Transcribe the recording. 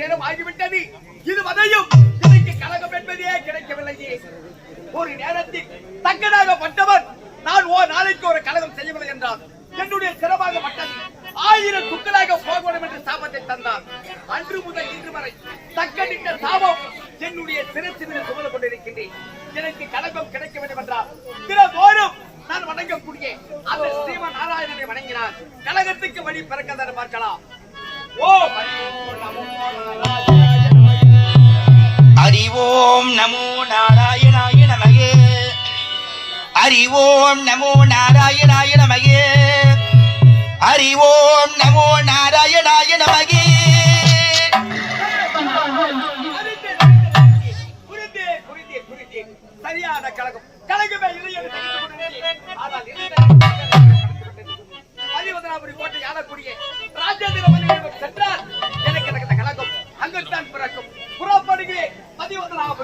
நேரம் ஆகிவிட்டது. இதுவரையும் எனக்கு கழகம் என்பதே கிடைக்கவில்லையே. ஒரு நேரத்தில் தக்கனாக பட்டவர் நான் ஓ நாளைக்கு ஒரு கலகம் செய்யவில்லை என்றார் என்னுடைய சிறப்பாக பட்டது ஆயிரம் துக்களாக போகணும் என்ற சாபத்தை தந்தார். அன்று முதல் இன்று வரை தக்கடிட்ட சாபம் என்னுடைய சிறத்தில் சுமந்து கொண்டிருக்கின்றேன். எனக்கு கலகம் கிடைக்க வேண்டும் என்றார் தினதோறும் நான் வணங்கக்கூடிய அந்த ஸ்ரீமன் நாராயணனை வணங்கினார் கழகத்துக்கு வழி பிறக்கதான் பார்க்கலாம். அறிவோம் நமோ நாராயணாய நமகே. அறிவோம் நமோ நாராயணாய நமகே. அறிவோம் நமோ நாராயணாய நமகே. சரியான கழகம் கழகமே இல்லை என்று ஆனால் दिवस राहा